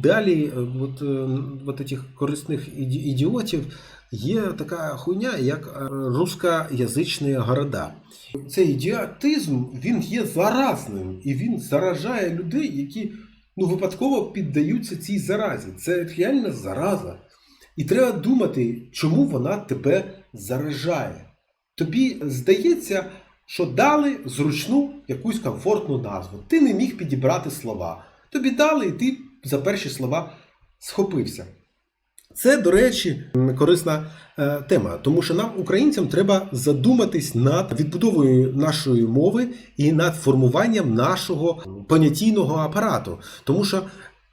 далі, е, от, е, от этих корисних ідіотів, є така хуйня, як е, рускоязичні города. Цей ідіотизм він є заразним, і він заражає людей, які ну, випадково піддаються цій заразі. Це реальна зараза. І треба думати, чому вона тебе заражає. Тобі здається, що дали зручну якусь комфортну назву. Ти не міг підібрати слова. Тобі дали, і ти за перші слова схопився. Це, до речі, корисна е, тема, тому що нам, українцям, треба задуматись над відбудовою нашої мови і над формуванням нашого понятійного апарату. Тому що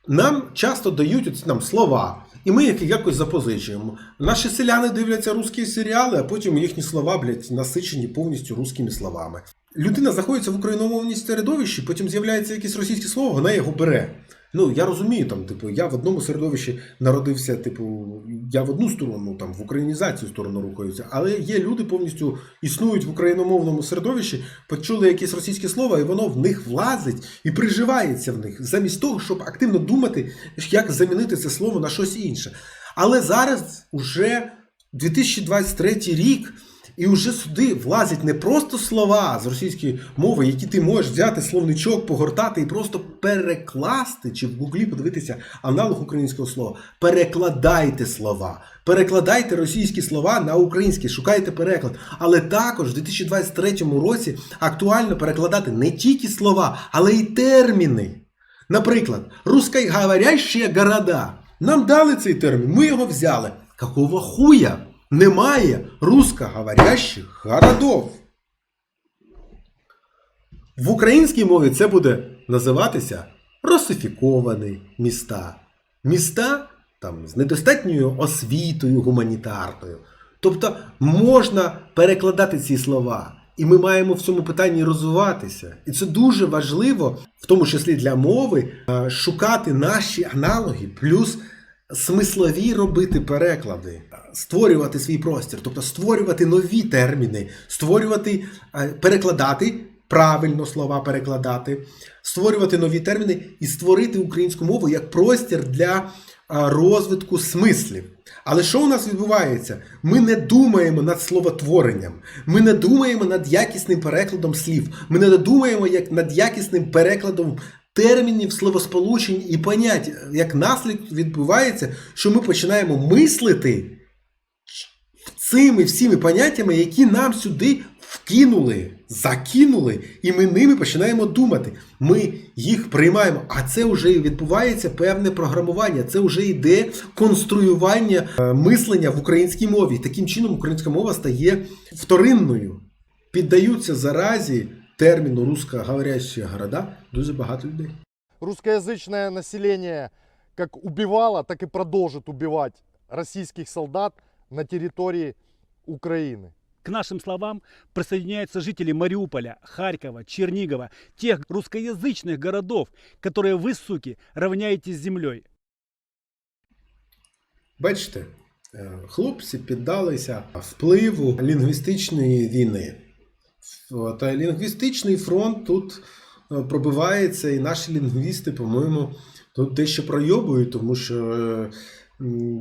нам часто дають оці нам слова, і ми їх якось запозичуємо. Наші селяни дивляться русські серіали, а потім їхні слова, блядь, насичені повністю русскими словами. Людина знаходиться в україномовній середовищі, потім з'являється якесь російське слово, вона його бере. Ну, я розумію, там, типу, я в одному середовищі народився, типу, я в одну сторону, там, в українізацію сторону рухаюся, але є люди повністю існують в україномовному середовищі, почули якесь російське слово, і воно в них влазить і приживається в них, замість того, щоб активно думати, як замінити це слово на щось інше. Але зараз уже 2023 рік. І вже сюди влазять не просто слова з російської мови, які ти можеш взяти словничок, погортати і просто перекласти, чи в гуглі подивитися аналог українського слова. Перекладайте слова, перекладайте російські слова на українські, шукайте переклад. Але також в 2023 році актуально перекладати не тільки слова, але й терміни. Наприклад, русскоговорящие города. Нам дали цей термін, ми його взяли. Какого хуя? Немає русскоговорящих городов. В українській мові це буде називатися русифіковані міста. Міста там, з недостатньою освітою гуманітарною. Тобто можна перекладати ці слова. І ми маємо в цьому питанні розвиватися. І це дуже важливо, в тому числі для мови, е, шукати наші аналоги, плюс смислові робити переклади, створювати свій простір, тобто створювати нові терміни, створювати, е, перекладати. Правильно слова перекладати, створювати нові терміни і створити українську мову як простір для е, розвитку смислів. Але що у нас відбувається? Ми не думаємо над словотворенням, ми не думаємо над якісним перекладом слів, ми не думаємо як над якісним перекладом термінів, словосполучень і понять. Як наслідок відбувається, що ми починаємо мислити цими всіми поняттями, які нам сюди вкинули, закинули, і ми ними починаємо думати. Ми їх приймаємо. А це вже відбувається певне програмування, це вже йде конструювання е, мислення в українській мові. Таким чином українська мова стає вторинною. Піддаються заразі терміну русскоговорящі города дуже багато людей. русскоязычное население как убивало, так и продолжит убивать российских солдат на территории Украины. К нашим словам присоединяются жители Мариуполя, Харькова, Чернигова, тех русскоязычных городов, которые вы, суки, равняете с землей. Бачите, е, хлопці піддалися впливу лінгвістичної війни. От, лінгвістичний фронт тут е, пробивається, і наші лінгвісти, по-моєму, тут дещо пройобують, тому що е,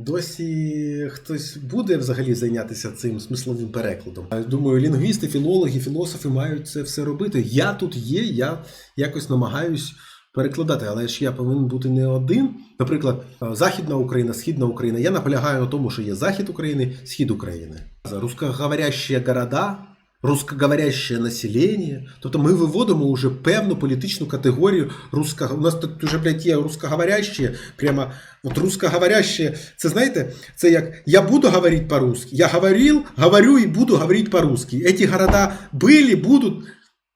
досі хтось буде взагалі зайнятися цим смисловим перекладом. Думаю, лінгвісти, філологи, філософи мають це все робити. Я тут є, я якось намагаюсь перекладати, але ж я повинен бути не один. Наприклад, е, Західна Україна, Східна Україна. Я наполягаю на тому, що є Захід України, Схід України. Русскоговорящі города, русскоговоряще населення. Тобто ми виводимо вже певну політичну категорію русско... У нас тут вже, блядь, є русскоговорящі, прямо от русскоговоряще. Це знаєте, це як я буду говорити по-русски. Я говорив, говорю і буду говорити по-русски. Эти города были, будут.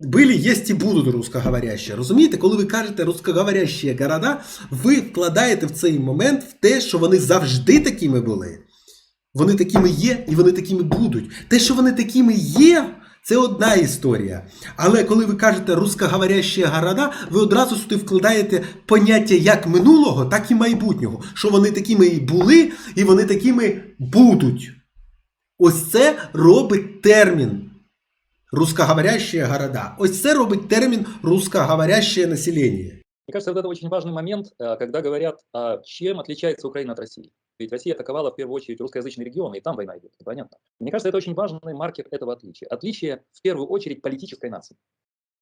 Были, есть і будуть русскоговорящі. Розумієте, коли ви кажете русскоговорящі города, ви вкладаєте в цей момент в те, що вони завжди такими були. Вони такими є і вони такими будуть. Те, що вони такими є, це одна історія. Але коли ви кажете русскоговорящі города, ви одразу сюди вкладаєте поняття як минулого, так і майбутнього. Що вони такими і були, і вони такими будуть. Ось це робить термін русскоговорящие города. Ось це робить термін русскоговорящее населення. Мне кажется, вот это очень важный момент, э, когда говорят, а чем отличается Украина от России. Ведь Россия атаковала в первую очередь русскоязычные регионы, и там война идет, понятно. Мне кажется, это очень важный маркер этого отличия. Отличие, в первую очередь, политической нации.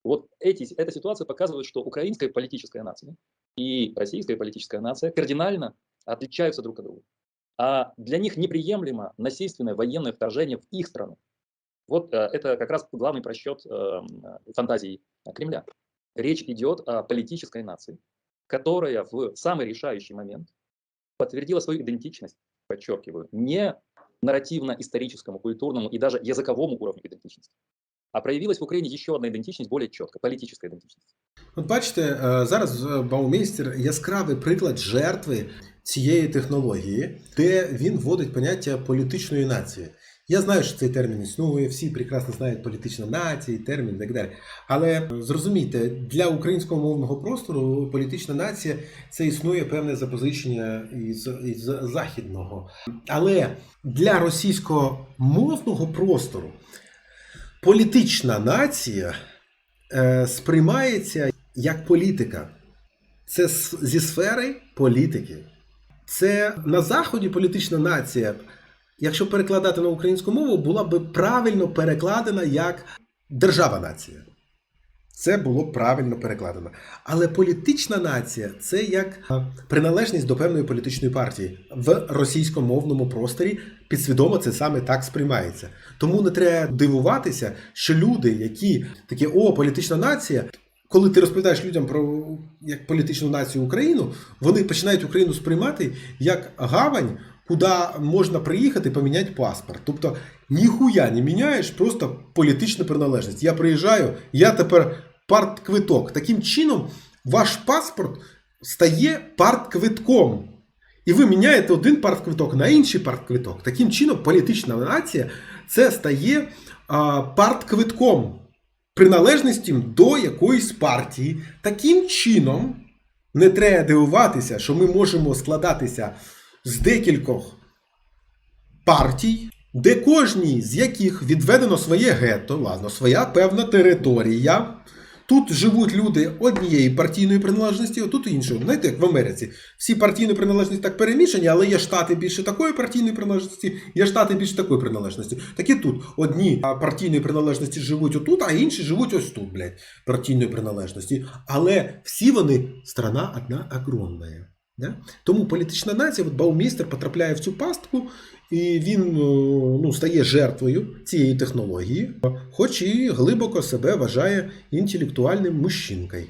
Вот эти, эта ситуация показывает, что украинская политическая нация и российская политическая нация кардинально отличаются друг от друга. А для них неприемлемо насильственное военное вторжение в их страну. Вот э, это как раз главный просчет э, э, фантазии Кремля. Речь идет о политической нации, которая в самый решающий момент подтвердила свою идентичность, подчеркиваю, не нарративно-историческому, культурному и даже языковому уровню идентичности, а проявилась в Украине еще одна идентичность более четко, политическая идентичность. От бачите, е, зараз е, Баумейстер яскравий приклад жертви цієї технології, де він вводить поняття політичної нації. Я знаю, що цей термін існує, всі прекрасно знають політична нація, термін і так далі. Але е, зрозумійте, для українського мовного простору політична нація це існує певне запозичення із, із західного. Але для російського мовного простору політична нація е, сприймається як політика. Це зі сфери політики. Це на Заході політична нація, якщо перекладати на українську мову, була би правильно перекладена як держава нація. Це було правильно перекладено. Але політична нація це як приналежність до певної політичної партії в російськомовному просторі. Підсвідомо це саме так сприймається. Тому не треба дивуватися, що люди, які такі о, політична нація, коли ти розповідаєш людям про як політичну націю Україну, вони починають Україну сприймати як гавань, куди можна приїхати поміняти паспорт. Тобто ніхуя не міняєш, просто політична приналежність. Я приїжджаю, я тепер партквиток. Таким чином, ваш паспорт стає партквитком. І ви міняєте один партквиток на інший партквиток. Таким чином, політична нація це стає а, партквитком приналежності до якоїсь партії. Таким чином, не треба дивуватися, що ми можемо складатися з декількох партій, де кожній з яких відведено своє гетто, ладно, своя певна територія. Тут живуть люди однієї партійної приналежності, а тут іншої. Знаєте, як в Америці. Всі партійні приналежності так перемішані, але є штати більше такої партійної приналежності, є штати більше такої приналежності. Так і тут одні партійної приналежності живуть отут, а інші живуть ось тут, блядь, партійної приналежності. Але всі вони страна одна огромна. Да? Тому політична нація, от Баумістер потрапляє в цю пастку, і він е, ну, стає жертвою цієї технології, хоч і глибоко себе вважає інтелектуальним мужчинкою.